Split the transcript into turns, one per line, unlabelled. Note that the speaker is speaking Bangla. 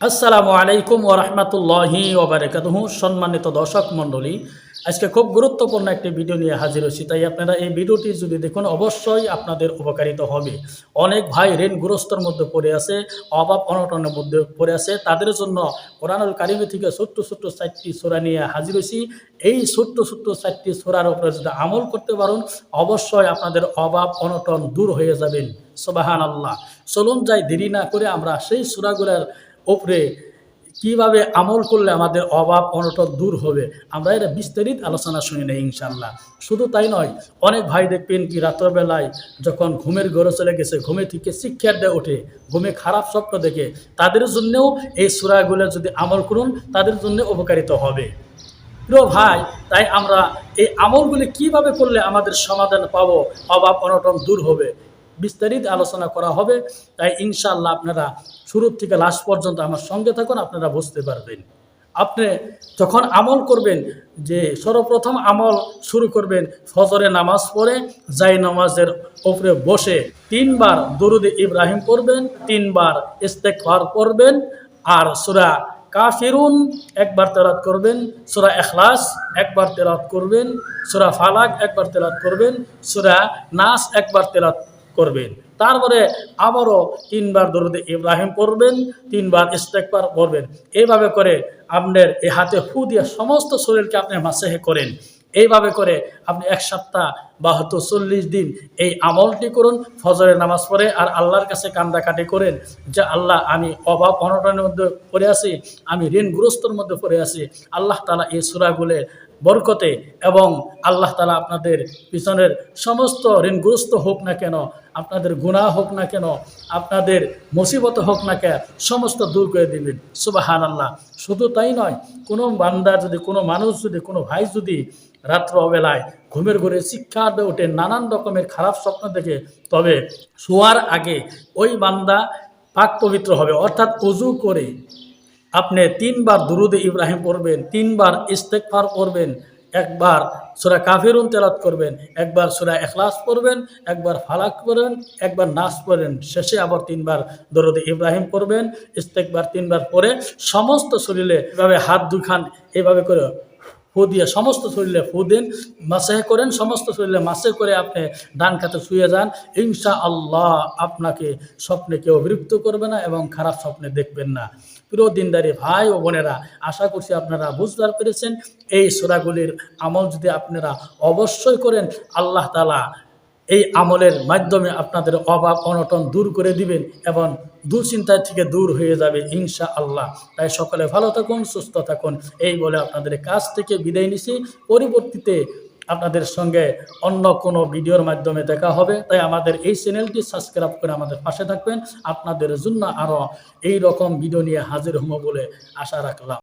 আসসালামু আলাইকুম ওরহমতুল্লাহি ওবরাকাতুহু সম্মানিত দর্শক মণ্ডলী, আজকে খুব গুরুত্বপূর্ণ একটি ভিডিও নিয়ে হাজির হয়েছি, তাই আপনারা এই ভিডিওটি যদি দেখুন, অবশ্যই আপনাদের উপকারিত হবে। অনেক ভাই ঋণগ্রস্তর মধ্যে পড়ে আছে, অভাব, অনটনের মধ্যে পড়ে আছে, তাদের জন্য কোরআনুল কারিমে থেকে ছোট্ট ছোট্ট চারটি সোরা নিয়ে হাজির হয়েছি। এই ছোট্ট ছোট্ট চারটি সোরার উপরে যদি আমল করতে পারেন, অবশ্যই আপনাদের অভাব, অনটন দূর হয়ে যাবেন। সোবাহান আল্লাহ চলুন যাই, দেরি না করে আমরা সেই সুরাগুলার উপরে কীভাবে আমল করলে আমাদের অভাব অনটন দূর হবে, আমরা এটা বিস্তারিত আলোচনা শুনি নেই ইনশাল্লাহ শুধু তাই নয়, অনেক ভাই দেখবেন কি রাত্রবেলায় যখন ঘুমের ঘরে চলে গেছে, ঘুমে থেকে শিক্ষার দিয়ে ওঠে, ঘুমে খারাপ স্বপ্ন দেখে, তাদের জন্যও এই সুরাগুলো যদি আমল করুন, তাদের জন্য উপকারিত হবে। প্রিয় ভাই, তাই আমরা এই আমলগুলি কীভাবে করলে আমাদের সমাধান পাবো, অভাব অনটন দূর হবে বিস্তারিত আলোচনা করা হবে। তাই ইনশাআল্লাহ আপনারা শুরু থেকে লাস্ট পর্যন্ত আমার সঙ্গে থাকুন, আপনারা বুঝতে পারবেন। আপনি যখন আমল করবেন, যে সর্বপ্রথম আমল শুরু করবেন, ফজরে নামাজ পড়ে, যাই নামাজের ওপরে বসে তিনবার দরুদে ইব্রাহিম পড়বেন, তিনবার ইস্তেকবার পড়বেন, আর সুরা কাফিরুন একবার তেলাত করবেন, সুরা এখলাস একবার তেলাত করবেন, সুরা ফালাক একবার তেলাত করবেন, সুরা নাস একবার তেলাত করবেন। তারপরে আবারও তিনবার দরুদে ইব্রাহিম করবেন তিনবার ইস্তেকবার পড়বেন। এইভাবে করে আপনার এই হাতে ফু দিয়ে সমস্ত শরীরকে আপনি মাসেহে করেন। এইভাবে করে আপনি এক সপ্তাহ বা হয়তো চল্লিশ দিন এই আমলটি করুন, ফজরের নামাজ পড়ে আর আল্লাহর কাছে কান্দাকাটি করেন যে, আল্লাহ, আমি অভাব অনটনের মধ্যে পড়ে আছি, আমি ঋণগ্রস্তর মধ্যে পড়ে আছি। আল্লাহ তালা এই সুরাগুলের বরকতে এবং আল্লাহ তালা আপনাদের পিছনের সমস্ত ঋণগ্রস্ত হোক না কেন, আপনাদের গুণা হোক না কেন, আপনাদের মুসিবত হোক না কেন, সমস্ত দূর করে দিবেন। সুবাহান আল্লাহ শুধু তাই নয়, কোনো বান্দা যদি, কোনো মানুষ যদি, কোনো ভাই যদি রাত্রবেলায় ঘুমের ঘরে শিক্ষা ওঠে, নানান রকমের খারাপ স্বপ্ন দেখে, তবে শোয়ার আগে ওই বান্দা পাক পবিত্র হবে। অর্থাৎ অজু করে আপনি তিনবার দুরুদে ইব্রাহিম পড়বেন, তিনবার ইস্তেকফার করবেন, একবার সুরা কাফিরুন তেলাত করবেন, একবার সুরা এখলাস পড়বেন, একবার ফালাক পড়বেন, একবার নাচ পড়বেন, শেষে আবার তিনবার দরদে ইব্রাহিম পড়বেন ইস্তেকবার তিনবার পরে সমস্ত শরীরে এভাবে হাত দুখান এভাবে করে ফু দিয়ে সমস্ত শরীরে ফু দিন মাসে করেন, সমস্ত শরীরে মাসে করে আপনি ডান খাতে শুয়ে যান। ইনশা আল্লাহ আপনাকে স্বপ্নে কেউ বিরক্ত করবে না এবং খারাপ স্বপ্নে দেখবেন না। প্রিয় দিনদারি ভাই ও বোনেরা, আশা করছি আপনারা বুঝতে পেরেছেন। এই সোরাগুলির আমল যদি আপনারা অবশ্যই করেন, আল্লাহ তালা এই আমলের মাধ্যমে আপনাদের অভাব, অনটন দূর করে দিবেন এবং দুশ্চিন্তায় থেকে দূর হয়ে যাবে ইনশা আল্লাহ তাই সকলে ভালো থাকুন, সুস্থ থাকুন। এই বলে আপনাদের কাছ থেকে বিদায় নিছি। পরিবর্তিতে আপনাদের সঙ্গে অন্য কোনো ভিডিওর মাধ্যমে দেখা হবে। তাই আমাদের এই চ্যানেলটি সাবস্ক্রাইব করে আমাদের পাশে থাকবেন। আপনাদের জন্য আরও এই রকম ভিডিও নিয়ে হাজির হব বলে আশা রাখলাম।